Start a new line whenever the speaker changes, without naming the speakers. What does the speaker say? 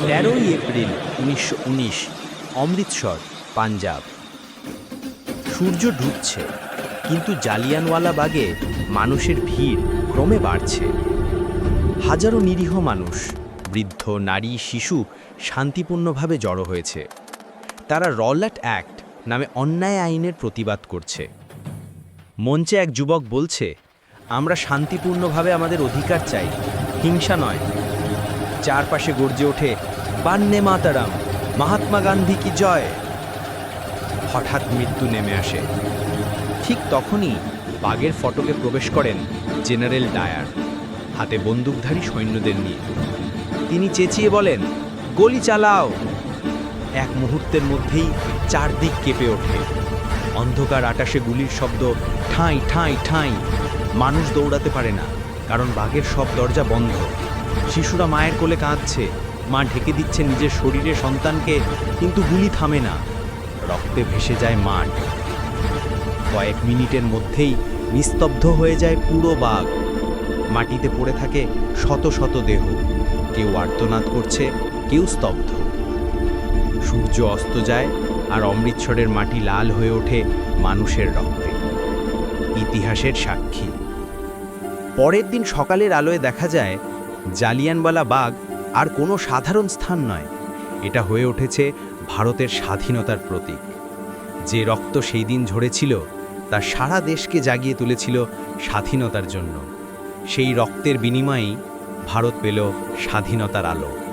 তেরোই এপ্রিল উনিশশো উনিশ, অমৃতসর, পাঞ্জাব। সূর্য ডুবছে, কিন্তু জালিয়ানওয়ালা বাগে মানুষের ভিড় ক্রমে বাড়ছে। হাজারো নিরীহ মানুষ, বৃদ্ধ, নারী, শিশু শান্তিপূর্ণভাবে জড়ো হয়েছে। তারা রল্যাট অ্যাক্ট নামে অন্যায় আইনের প্রতিবাদ করছে। মঞ্চে এক যুবক বলছে, আমরা শান্তিপূর্ণভাবে আমাদের অধিকার চাই, হিংসা নয় চারপাশে গর্জে ওঠে, বান্নে মাতারাম, মহাত্মা গান্ধী কি জয়? হঠাৎ মৃত্যু নেমে আসে। ঠিক তখনই বাগের ফটকে প্রবেশ করেন জেনারেল ডায়ার, হাতে বন্দুকধারী সৈন্যদের নিয়ে। তিনি চেঁচিয়ে বলেন, গলি চালাও! এক মুহূর্তের মধ্যেই চারদিক কেঁপে ওঠে। অন্ধকার আটাশে গুলির শব্দ ঠাঁই ঠাঁই ঠাঁই। মানুষ দৌড়াতে পারে না, কারণ বাঘের সব দরজা বন্ধ। শিশুরা মায়ের কোলে কাঁদছে। মা ঢেকে দিচ্ছে নিজের শরীরে সন্তানকে, কিন্তু গুলি থামে না। রক্তে ভেসে যায় মাঠ। কয়েক মিনিটের মধ্যেই নিস্তব্ধ হয়ে যায় পুরো বাঘ। মাটিতে পড়ে থাকে শত শত দেহ। কেউ আর্তনাদ করছে, কেউ স্তব্ধ। সূর্য অস্ত যায় আর অমৃতসরের মাটি লাল হয়ে ওঠে মানুষের রক্তে। ইতিহাসের সাক্ষী। পরের দিন সকালের আলোয় দেখা যায় জালিয়ানওয়ালা বাগ আর কোনো সাধারণ স্থান নয়। এটা হয়ে উঠেছে ভারতের স্বাধীনতার প্রতীক। যে রক্ত সেই দিন ঝরেছিল, তা সারা দেশকে জাগিয়ে তুলেছিল স্বাধীনতার জন্য। সেই রক্তের বিনিময়েই ভারত পেল স্বাধীনতার আলো।